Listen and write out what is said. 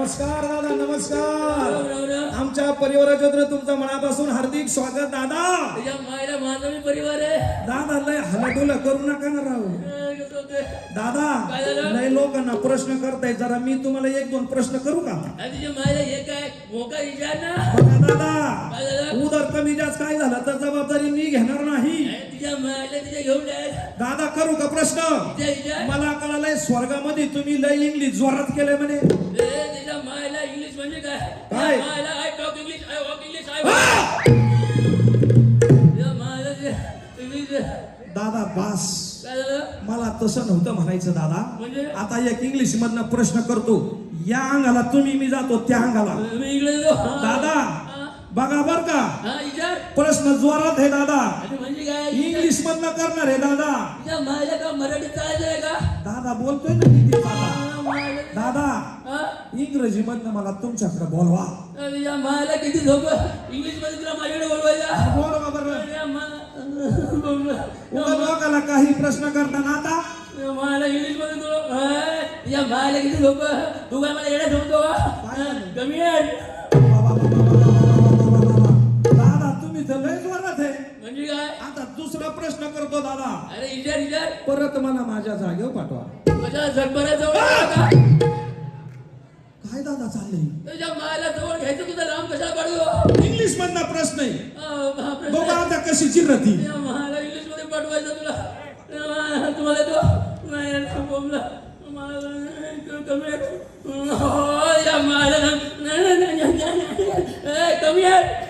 नमस्कार दादा नमस्कार. आमच्या परिवाराच्या वतीनं तुमचं मनापासून हार्दिक स्वागत दादा. तुझ्या मायला माझा मी परिवार आहे. दादा लय हलडुल करू नका ना होतंय? दादा? लय लोकांना प्रश्न करताय जरा मी तुम्हाला एक दोन प्रश्न करू का? बघा दादा उदर कमी जास्त काय झालं तर जबाबदारी मी घेणार नाही. दादा करू का प्रश्न? मला कळालंय स्वर्गामध्ये तुम्ही लय इंग्लिश जोरात केलंय म्हणे. मायला इंग्लिश म्हणजे काय? मायला I talk English I walk English I ते दादा बास. काय झालं? मला तसं नव्हतं म्हणायचं दादा. म्हणजे? आता एक इंग्लिश मधनं प्रश्न करतो. या अंगाला तुम्ही मी जातो त्या अंगाला. मी इकडे येतो. हा. दादा हा. बघा बर का. हा विचार. प्रश्न जोरात आहे दादा. म्हणजे काय? इंग्लिश मधनं करणार आहे दादा. तुझ्या मायला का मराठी चालायचं आहे का? दादा बोलतोय ना किती दादा. दादा इंग्रजी मधनं मला तुमच्याकडे बोलवा. तुझ्या मायला किती झोप इंग्लिशमध्ये तुला माझ्याकडे बोलवायचा बोलवा बरं. तुझ्या मा- उगा लोकाला काही प्रश्न करताना आता. मायला इंग्लिशमध्ये तुला तुझ्या मायला किती झोप तू काय मला येण्या ठेवतो? कमी आहे. आहे म्हणजे काय? आता दुसरा प्रश्न करतो दादा. अरे इचार इचार परत मला माझ्या जागेवर पाठवा. तुझ्या झटपऱ्या जवळ? काय दादा चाललंय? तुझ्या मायला जवळ घ्यायचं तुझा राम कशाला पाडतो इंग्लिश मधला प्रश्न आहे. बघा आता कशी चिरती. मायला इंग्लिशमध्ये पाठवायचं तुला. तुम्हाला येतो नाही बोंबला. कमी आहे. हो, या मायला. नाही, नाही, नाही, नाही, नाही, नाही. ए, कमी आहे.